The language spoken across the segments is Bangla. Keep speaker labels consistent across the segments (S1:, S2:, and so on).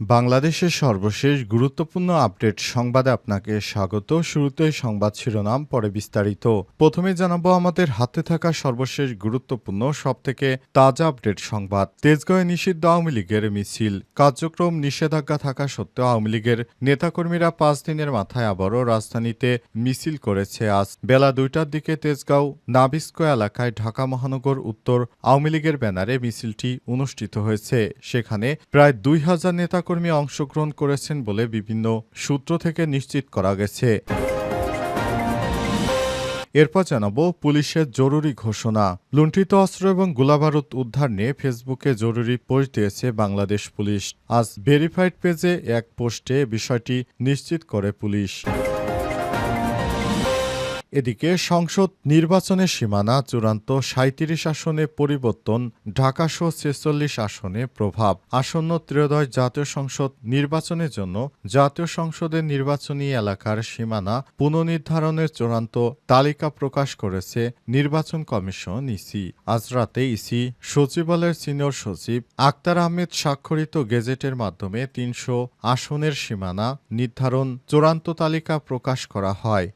S1: বাংলাদেশের সর্বশেষ গুরুত্বপূর্ণ আপডেট সংবাদে আপনাকে স্বাগত। শুরুতেই সংবাদ শিরোনাম, পরে বিস্তারিত। প্রথমে জানাব, আমাদের হাতে থাকা সর্বশেষ গুরুত্বপূর্ণ, সবথেকে তাজা আপডেট সংবাদ। তেজগাঁয়ে নিষিদ্ধ আওয়ামী লীগের মিছিল। কার্যক্রম নিষেধাজ্ঞা থাকা সত্ত্বেও আওয়ামী লীগের নেতাকর্মীরা পাঁচ দিনের মাথায় আবারও রাজধানীতে মিছিল করেছে। আজ বেলা দুইটার দিকে তেজগাঁও নাবিস্কো এলাকায় ঢাকা মহানগর উত্তর আওয়ামী লীগের ব্যানারে মিছিলটি অনুষ্ঠিত হয়েছে। সেখানে প্রায় দুই হাজার নেতাকর্মী অংশগ্রহণ করেছেন বলে বিভিন্ন সূত্র থেকে নিশ্চিত করা গেছে। এরপর জানাব পুলিশের জরুরি ঘোষণা। লুণ্ঠিত অস্ত্র এবং গোলাবারুদ উদ্ধার নিয়ে ফেসবুকে জরুরি পোস্ট দিয়েছে বাংলাদেশ পুলিশ। আজ ভেরিফাইড পেজে এক পোস্টে বিষয়টি নিশ্চিত করে পুলিশ। এদিকে সংসদ নির্বাচনের সীমানা চূড়ান্ত সাঁত্রিশ আসনে পরিবর্তন, ঢাকাসহ ছেচল্লিশ আসনে প্রভাব। আসন্ন ত্রয়োদশ জাতীয় সংসদ নির্বাচনের জন্য জাতীয় সংসদের নির্বাচনী এলাকার সীমানা পুনর্নির্ধারণের চূড়ান্ত তালিকা প্রকাশ করেছে নির্বাচন কমিশন ইসি। আজ রাতে ইসি সচিবালয়ের সিনিয়র সচিব আক্তার আহমেদ স্বাক্ষরিত গেজেটের মাধ্যমে তিনশো আসনের সীমানা নির্ধারণ চূড়ান্ত তালিকা প্রকাশ করা হয়।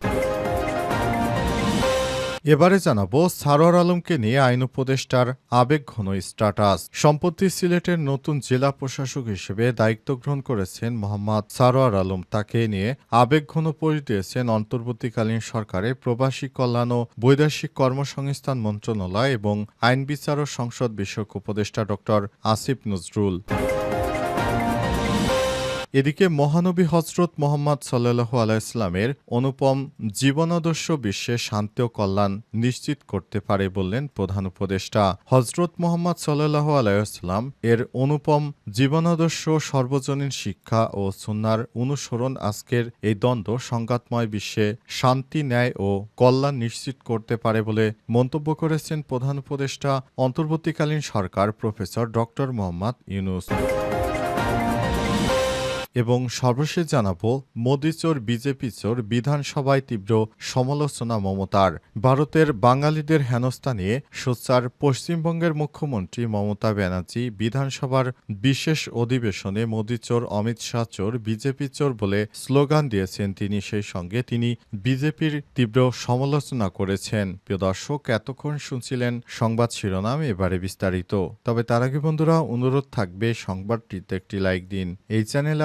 S1: এবারে জানাব সারোয়ার আলমকে নিয়ে আইন উপদেষ্টার আবেগঘন স্ট্যাটাস। সম্প্রতি সিলেটের নতুন জেলা প্রশাসক হিসেবে দায়িত্ব গ্রহণ করেছেন মোহাম্মদ সারোয়ার আলম। তাকে নিয়ে আবেগঘন পোস্ট দিয়েছেন অন্তর্বর্তীকালীন সরকারের প্রবাসী কল্যাণ ও বৈদেশিক কর্মসংস্থান মন্ত্রণালয় এবং আইন বিচার ও সংসদ বিষয়ক উপদেষ্টা ড আসিফ নজরুল। এদিকে মহানবী হজরত মোহাম্মদ সাল্লাহ আলাইসলামের অনুপম জীবনাদর্শ বিশ্বে শান্তি ও কল্যাণ নিশ্চিত করতে পারে বললেন প্রধান উপদেষ্টা। হজরত মোহাম্মদ সাল্লাহ আলাইসলাম এর অনুপম জীবনাদর্শ, সর্বজনীন শিক্ষা ও সুন্নার অনুসরণ আজকের এই দ্বন্দ্ব সংঘাতময় বিশ্বে শান্তি, ন্যায় ও কল্যাণ নিশ্চিত করতে পারে বলে মন্তব্য করেছেন প্রধান উপদেষ্টা, অন্তর্বর্তীকালীন সরকার প্রফেসর ডক্টর মোহাম্মদ ইউনুস। এবং সর্বশেষ জানাব, মোদী চোর, বিজেপি চোর, বিধানসভায় তীব্র সমালোচনা মমতার। ভারতের বাঙালিদের হেনস্থা নিয়ে সোচ্চার পশ্চিমবঙ্গের মুখ্যমন্ত্রী মমতা ব্যানার্জি বিধানসভার বিশেষ অধিবেশনে মোদী চোর, অমিত শাহ চোর, বিজেপি চোর বলে স্লোগান দিয়েছেন তিনি। সেই সঙ্গে তিনি বিজেপির তীব্র সমালোচনা করেছেন। প্রিয় দর্শক, এতক্ষণ শুনছিলেন সংবাদ শিরোনাম, এবারে বিস্তারিত। তবে তার আগে বন্ধুরা, অনুরোধ থাকবে, সংবাদটিতে একটি লাইক দিন। এই চ্যানেলে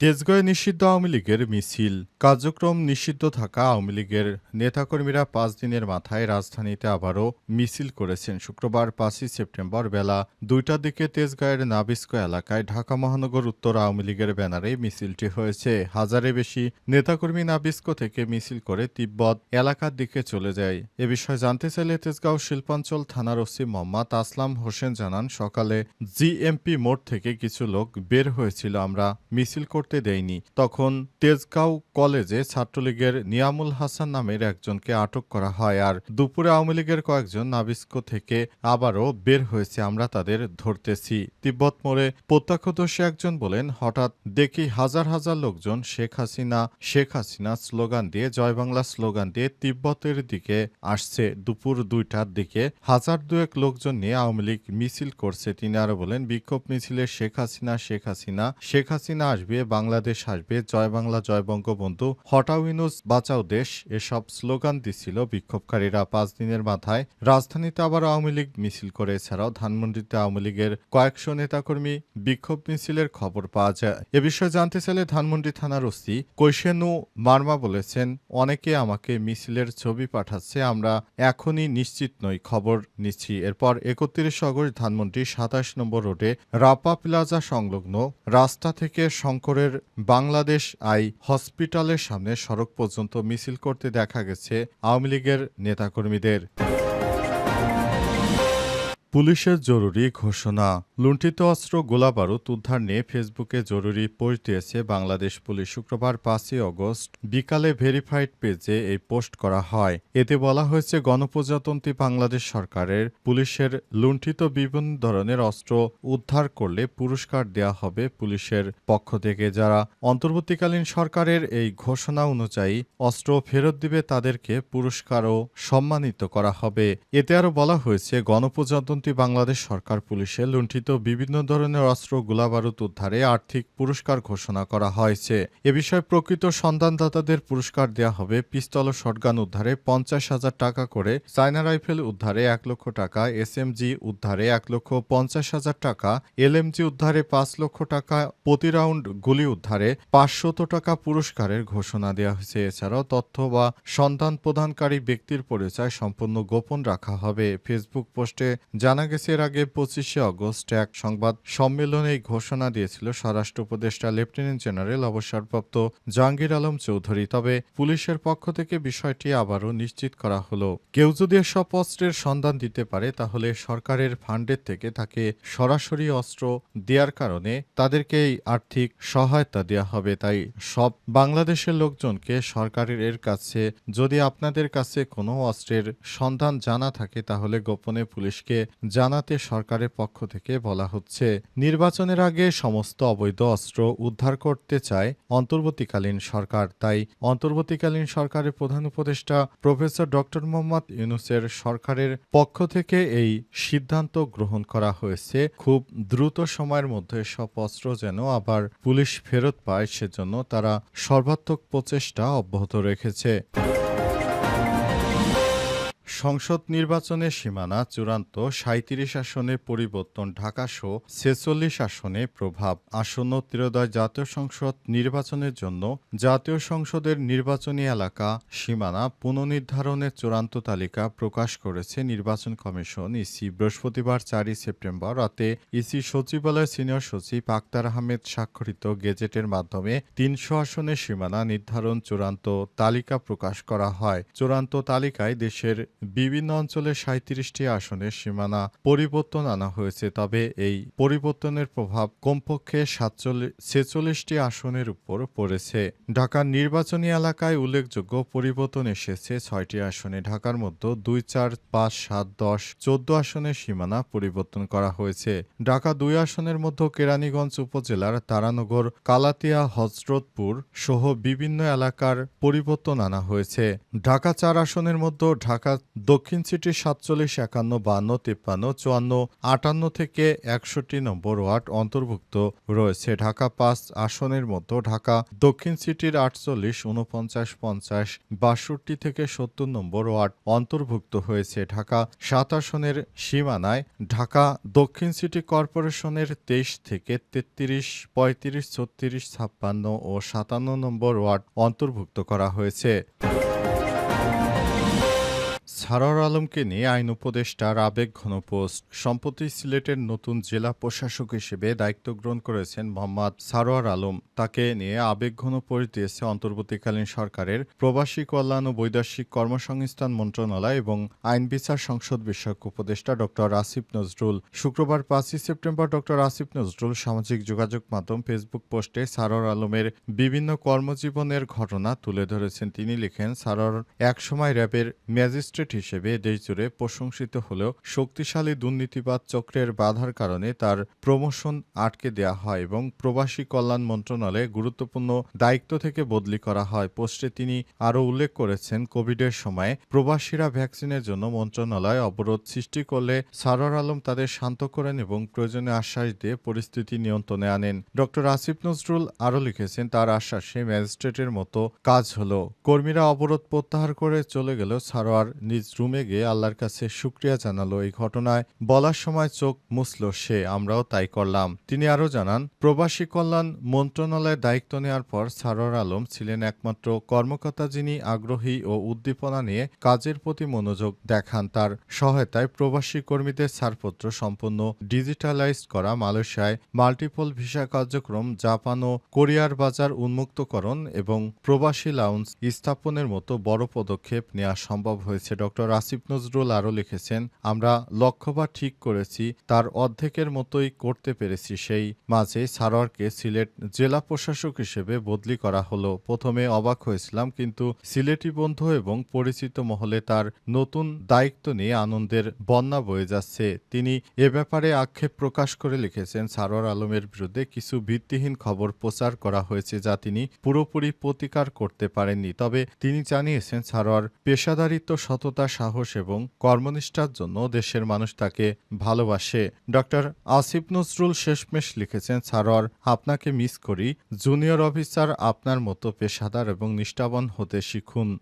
S1: তেজগাঁয়ে নিষিদ্ধ আওয়ামী লীগের মিছিল। কার্যক্রম নিষিদ্ধ থাকা আওয়ামী লীগের নেতাকর্মীরা পাঁচ দিনের মাথায় রাজধানীতে আবারও মিছিল করেছেন। শুক্রবার পাঁচই সেপ্টেম্বর বেলা দুইটার দিকে তেজগাঁয়ের নাবিস্ক এলাকায় ঢাকা মহানগর উত্তর আওয়ামী লীগের ব্যানারে মিছিলটি হয়েছে। হাজারে বেশি নেতাকর্মী নাবিস্কো থেকে মিছিল করে তিব্বত এলাকার দিকে চলে যায়। এ বিষয়ে জানতে চাইলে তেজগাঁও শিল্পাঞ্চল থানার ওসি মোহাম্মদ আসলাম হোসেন জানান, সকালে জিএমপি মোড় থেকে কিছু লোক বের হয়েছিল। আমরা মিছিল করতে দেয়নি। তখন তেজগাঁও কলেজে ছাত্রলীগের নিয়ামুল হাসান নামের একজনকে আটক করা হয় আর দুপুরে আওয়ামী লীগের কয়েকজন নাবিস্কো থেকে আবারও বের হয়েছে, আমরা তাদের ধরতেছি। তিব্বত মোড়ে প্রত্যক্ষদর্শী একজন বলেন, হঠাৎ দেখি হাজার হাজার লোকজন শেখ হাসিনা শেখ হাসিনা স্লোগান দিয়ে, জয় বাংলা স্লোগান দিয়ে তিব্বতের দিকে আসছে। দুপুর দুইটার দিকে হাজার দুয়েক লোকজন নিয়ে আওয়ামী লীগ মিছিল করছে। তিনি আরও বলেন, বিক্ষোভ মিছিলে শেখ হাসিনা শেখ হাসিনা শেখ হাসিনা আসবে বাংলাদেশ আসবে। জয় বাংলা, জয় বঙ্গবন্ধু। হটাও ইউনুস বাঁচাও দেশ, এসব স্লোগান দিছিল বিক্ষোভকারীরা। পাঁচ দিনের মাথায় রাজধানীতে আবার আওয়ামী লীগ মিছিল করে। এছাড়াও ধানমন্ডিতে আওয়ামী লীগের কয়েকশো নেতাকর্মী বিক্ষোভ মিছিলের খবর পাওয়া যায়। এ বিষয়ে জানতে চাইলে ধানমন্ডি থানার ওসি কৈশেনু মার্মা বলেছেন, অনেকে আমাকে মিছিলের ছবি পাঠাচ্ছে, আমরা এখনই নিশ্চিত নই, খবর নিচ্ছি। এরপর একত্রিশ আগস্ট ধানমন্ডি সাতাশ নম্বর রোডে রাপা প্লাজা সংলগ্ন রাস্তা থেকে শঙ্করের শহরের বাংলাদেশ আই হসপিটালের সামনে সড়ক পর্যন্ত মিছিল করতে দেখা গেছে আওয়ামী লীগের নেতাকর্মীদের। পুলিশের জরুরি ঘোষণা। লুণ্ঠিত অস্ত্র, গোলাবারুদ উদ্ধার নিয়ে ফেসবুকে জরুরি পোস্ট দিয়েছে বাংলাদেশ পুলিশ। শুক্রবার পাঁচই অগস্ট বিকালে ভেরিফাইড পেজে এই পোস্ট করা হয়। এতে বলা হয়েছে, গণপ্রজাতন্ত্রী বাংলাদেশ সরকারের পুলিশের লুণ্ঠিত বিভিন্ন ধরনের অস্ত্র উদ্ধার করলে পুরস্কার দেয়া হবে পুলিশের পক্ষ থেকে। যারা অন্তর্বর্তীকালীন সরকারের এই ঘোষণা অনুযায়ী অস্ত্র ফেরত দিবে, তাদেরকে পুরস্কার ও সম্মানিত করা হবে। এতে আরও বলা হয়েছে, গণপ্রজাতন্ত্রী বাংলাদেশ সরকার পুলিশে লুণ্ঠিত বিভিন্ন ধরনের অস্ত্র গোলাবারুদ উদ্ধারে আর্থিক পুরস্কার ঘোষণা করা হয়েছে। এ বিষয়ে প্রকৃত সন্ধানদাতাদের পুরস্কার দেওয়া হবে পিস্তল ও শটগান উদ্ধারে পঞ্চাশ হাজার টাকা করে, চায়না রাইফেল উদ্ধারে এক লক্ষ টাকা এসএমজি উদ্ধারে এক লক্ষ পঞ্চাশ হাজার টাকা এলএমজি উদ্ধারে পাঁচ লক্ষ টাকা প্রতি রাউন্ড গুলি উদ্ধারে পাঁচশত টাকা পুরস্কারের ঘোষণা দেওয়া হয়েছে। এছাড়াও তথ্য বা সন্ধান প্রদানকারী ব্যক্তির পরিচয় সম্পূর্ণ গোপন রাখা হবে। ফেসবুক পোস্টে জানা গেছে, এর আগে পঁচিশে অগস্ট এক সংবাদ সম্মেলনে এই ঘোষণা দিয়েছিল স্বরাষ্ট্র উপদেষ্টা, লেফটেন্যান্ট জেনারেল, অবসরপ্রাপ্ত জাহাঙ্গীর আলম চৌধুরী। তবে পুলিশের পক্ষ থেকে বিষয়টি আবারও নিশ্চিত করা হলো। কেউ যদি এসব অস্ত্রের সন্ধান দিতে পারে, তাহলে সরকারের ফান্ডের থেকে তাকে সরাসরি অস্ত্র দেওয়ার কারণে তাদেরকে এই আর্থিক সহায়তা দেওয়া হবে। তাই সব বাংলাদেশের লোকজনকে সরকারের এর কাছে, যদি আপনাদের কাছে কোনো অস্ত্রের সন্ধান জানা থাকে, তাহলে গোপনে পুলিশকে জানাতে সরকারের পক্ষ থেকে বলা হচ্ছে, নির্বাচনের আগে সমস্ত অবৈধ অস্ত্র উদ্ধার করতে চায় অন্তর্বর্তীকালীন সরকার। তাই অন্তর্বর্তীকালীন সরকারের প্রধান উপদেষ্টা প্রফেসর ডক্টর মোহাম্মদ ইউনুসের সরকারের পক্ষ থেকে এই সিদ্ধান্ত গ্রহণ করা হয়েছে। খুব দ্রুত সময়ের মধ্যে সব অস্ত্র যেন আবার পুলিশ ফেরত পায়, সেজন্য তারা সর্বাত্মক প্রচেষ্টা অব্যাহত রেখেছে। সংসদ নির্বাচনের সীমানা চূড়ান্ত সাঁত্রিশ আসনে পরিবর্তন ঢাকা সহ ছেচল্লিশ আসনে প্রভাব। আসন্ন ত্রয়োদয় জাতীয় সংসদ নির্বাচনের জন্য জাতীয় সংসদের নির্বাচনী এলাকা সীমানা পুনর্নির্ধারণের চূড়ান্ত তালিকা প্রকাশ করেছে নির্বাচন কমিশন ইসি। বৃহস্পতিবার চারই সেপ্টেম্বর রাতে ইসি সচিবালয় সিনিয়র সচিব আক্তার আহমেদ স্বাক্ষরিত গেজেটের মাধ্যমে তিনশো আসনের সীমানা নির্ধারণ চূড়ান্ত তালিকা প্রকাশ করা হয়। চূড়ান্ত তালিকায় দেশের বিভিন্ন অঞ্চলে সাঁত্রিশটি আসনের সীমানা পরিবর্তন আনা হয়েছে, তবে এই পরিবর্তনের প্রভাব কমপক্ষে সাতচল্লিশ ছেচল্লিশটি আসনের উপর পড়েছে। ঢাকার নির্বাচনী এলাকায় উল্লেখযোগ্য পরিবর্তন এসেছে ছয়টি আসনে। ঢাকার মধ্যে দুই চার পাঁচ সাত দশ চোদ্দ আসনের সীমানা পরিবর্তন করা হয়েছে। ঢাকা দুই আসনের মধ্যে কেরানীগঞ্জ উপজেলার তারানগর, কালাতিয়া, হজরতপুর সহ বিভিন্ন এলাকার পরিবর্তন আনা হয়েছে। ঢাকা চার আসনের মধ্যে ঢাকা দক্ষিণ সিটি সাতচল্লিশ, একান্ন, বান্ন, তিপ্পান্ন, চুয়ান্ন, আটান্ন থেকে একষট্টি নম্বর ওয়ার্ড অন্তর্ভুক্ত রয়েছে ঢাকা পাঁচ আসনের মধ্যে ঢাকা। দক্ষিণ সিটির আটচল্লিশ উনপঞ্চাশ পঞ্চাশ, বাষট্টি থেকে সত্তর নম্বর ওয়ার্ড অন্তর্ভুক্ত হয়েছে ঢাকা। সাত আসনের সীমানায় ঢাকা দক্ষিণ সিটি কর্পোরেশনের তেইশ থেকে তেত্রিশ, পঁয়ত্রিশ, ছত্রিশ, ছাপ্পান্ন ও সাতান্ন নম্বর ওয়ার্ড অন্তর্ভুক্ত করা হয়েছে। সারোয়ার আলমকে নিয়ে আইন উপদেষ্টার আবেগ ঘন পোস্ট সম্প্রতি সিলেটের নতুন জেলা প্রশাসক হিসেবে দায়িত্ব গ্রহণ করেছেন মোহাম্মদ সারোয়ার আলম। তাকে নিয়ে আবেগ ঘন পোস্ট দিয়েছে অন্তর্বর্তীকালীন সরকারের প্রবাসী কল্যাণ ও বৈদেশিক কর্মসংস্থান মন্ত্রণালয় এবং আইন বিচার সংসদ বিষয়ক উপদেষ্টা ডক্টর আসিফ নজরুল। শুক্রবার পাঁচই সেপ্টেম্বর ডক্টর আসিফ নজরুল সামাজিক যোগাযোগ মাধ্যম ফেসবুক পোস্টে সারোয়ার আলমের বিভিন্ন কর্মজীবনের ঘটনা তুলে ধরেছেন। তিনি লিখেন, সারোয়ার একসময় র্যাবের ম্যাজিস্ট্রেট হিসেবে দেশজুড়ে প্রশংসিত হলেও শক্তিশালী দুর্নীতিবাদ চক্রের বাধার কারণে তার প্রমোশন আটকে দেওয়া হয় এবং প্রবাসী কল্যাণ মন্ত্রণালয়ে গুরুত্বপূর্ণ দায়িত্ব থেকে বদলি করা হয়। পোস্টে তিনি আরও উল্লেখ করেছেন, কোভিডের সময় প্রবাসীরা ভ্যাকসিনের জন্য মন্ত্রণালয় অবরোধ সৃষ্টি করলে সারোয়ার আলম তাদের শান্ত করেন এবং প্রয়োজনে আশ্বাস দিয়ে পরিস্থিতি নিয়ন্ত্রণে আনেন। ডক্টর আসিফ নজরুল আরও লিখেছেন, তার আশ্বাসে ম্যাজিস্ট্রেটের মতো কাজ হলো। কর্মীরা অবরোধ প্রত্যাহার করে চলে গেলেও সারোয়ার নিজ রুমে গিয়ে আল্লাহর কাছে শুক্রিয়া জানালো। এই ঘটনায় বলার সময় চোখ মুছল সে, আমরাও তাই করলাম। তিনি আরও জানান, প্রবাসী কল্যাণ মন্ত্রণালয়ের দায়িত্ব নেওয়ার পর সারোয়ার আলম ছিলেন একমাত্র কর্মকর্তা যিনি আগ্রহী ও উদ্দীপনা নিয়ে কাজের প্রতি মনোযোগ দেখান। তার সহায়তায় প্রবাসী কর্মীদের ছাড়পত্র সম্পূর্ণ ডিজিটালাইজ করা, মালয়েশিয়ায় মাল্টিপল ভিসা কার্যক্রম, জাপান ও কোরিয়ার বাজার উন্মুক্তকরণ এবং প্রবাসী লাউন্স স্থাপনের মতো বড় পদক্ষেপ নেওয়া সম্ভব হয়েছে ডক্টর আসিফ নজরুল আরও লিখেছেন, আমরা লক্ষ্যবার ঠিক করেছি, তার অর্ধেকের মতোই করতে পেরেছি। সেই মাঝে সারোয়ারকে সিলেট জেলা প্রশাসক হিসেবে বদলি করা হলো। প্রথমে অবাক হয়েছিলাম, কিন্তু সিলেটি বন্ধু এবং পরিচিত মহলে তার নতুন দায়িত্ব নিয়ে আনন্দের বন্যা বয়ে যাচ্ছে। তিনি এ ব্যাপারে আক্ষেপ প্রকাশ করে লিখেছেন, সারোয়ার আলমের বিরুদ্ধে কিছু ভিত্তিহীন খবর প্রচার করা হয়েছে যা তিনি পুরোপুরি প্রতিকার করতে পারেননি। তবে তিনি জানিয়েছেন, সারোয়ার পেশাদারিত্ব সততা, সাহস এবং কর্মনিষ্ঠার জন্য দেশের মানুষ তাকে ভালোবাসে। ডক্টর আসিফ নজরুল শেষমেশ লিখেছেন সারোয়ার আপনাকে মিস করি। জুনিয়র অফিসার আপনার মতো পেশাদার এবং নিষ্ঠাবান হতে শিখুন।